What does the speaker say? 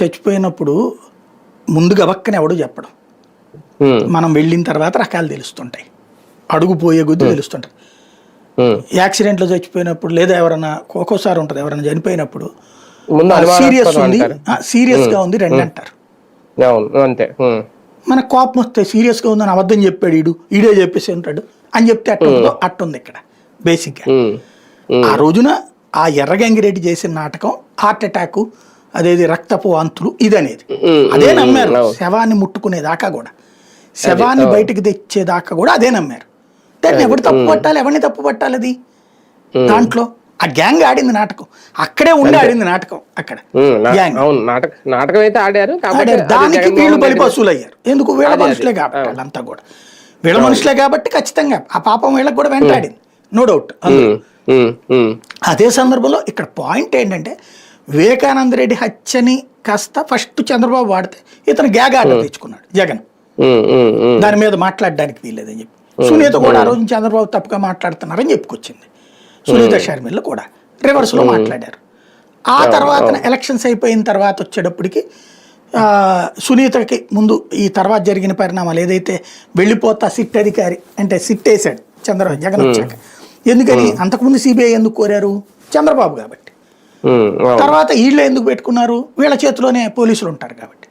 చచ్చిపోయినప్పుడు ముందుగా పక్కన ఎవడు చెప్పడం. మనం వెళ్ళిన తర్వాత రకాలు తెలుస్తుంటాయి. అడుగు పోయే కొద్దీ తెలుస్తుంటాయి. యాక్సిడెంట్లో చచ్చిపోయినప్పుడు లేదా ఎవరైనా ఒక్కోసారి ఉంటుంది ఎవరైనా చనిపోయినప్పుడు. ముందు సీరియస్ ఉంది. అంటారు. సీరియస్గా ఉంది రెండు అంటారు. అంతే. మన కోపం వస్తే సీరియస్గా ఉందని అబద్ధం చెప్పాడు ఈడు ఈడే చెప్పేసి ఉంటాడు అని చెప్తే అట్టుందో అట్టుంది ఇక్కడ బేసిక్గా ఉమ్, ఉమ్, ఆ రోజున ఆ ఎర్రగంగిరెడ్డి చేసిన నాటకం హార్ట్ అటాక్ అదేది రక్తపు వాంతులు ఇదనేది. అదే నమ్మారు. శవాన్ని ముట్టుకునేదాకా కూడా. శవాన్ని బయటకు తెచ్చేదాకా కూడా అదే నమ్మారు. దాన్ని ఎవరు తప్పు పట్టాలి? ఎవరిని తప్పు పట్టాలి అది దాంట్లో ఆ గ్యాంగ్ ఆడింది నాటకం. అక్కడే ఉండి ఆడింది నాటకం అక్కడ. గ్యాంగ్. నాటక అయితే ఆడారు దానికి వీళ్ళు రెడ్డి- బలిపశువులు అయ్యారు ఎందుకు? వీళ్ళ మనుషులే. కాబట్టి వాళ్ళంతా కూడా. వీళ్ళ మనుషులే కాబట్టి ఖచ్చితంగా ఆ పాపం వీళ్ళకి కూడా వెంటాడింది. నో డౌట్ అదే సందర్భంలో ఇక్కడ పాయింట్ ఏంటంటే వివేకానంద రెడ్డి హత్యని కాస్త ఫస్ట్ చంద్రబాబు వాడితే ఇతను గ్యాగ్ ఆర్డర్ తెచ్చుకున్నాడు జగన్. ఉమ్, ఉమ్, దాని మీద మాట్లాడడానికి వీల్లేదని చెప్పి. సునీత కూడా ఆ రోజు చంద్రబాబు తప్పుగా మాట్లాడుతున్నారని చెప్పుకొచ్చింది. సునీత షర్మిల కూడా రివర్స్లో మాట్లాడారు. ఆ తర్వాత ఎలక్షన్స్ అయిపోయిన తర్వాత వచ్చేటప్పటికి సునీతకి ముందు ఈ తర్వాత జరిగిన పరిణామాలు ఏదైతే వెళ్ళిపోతా సిట్ అధికారి అంటే సిట్ వేసాడు చంద్రబాబు జగన్ వచ్చాక. ఎందుకని అంతకుముందు సిబిఐ ఎందుకు కోరారు? చంద్రబాబు కాబట్టి. తర్వాత వీళ్ళు ఎందుకు పెట్టుకున్నారు? వీళ్ళ చేతిలోనే పోలీసులు ఉంటారు కాబట్టి.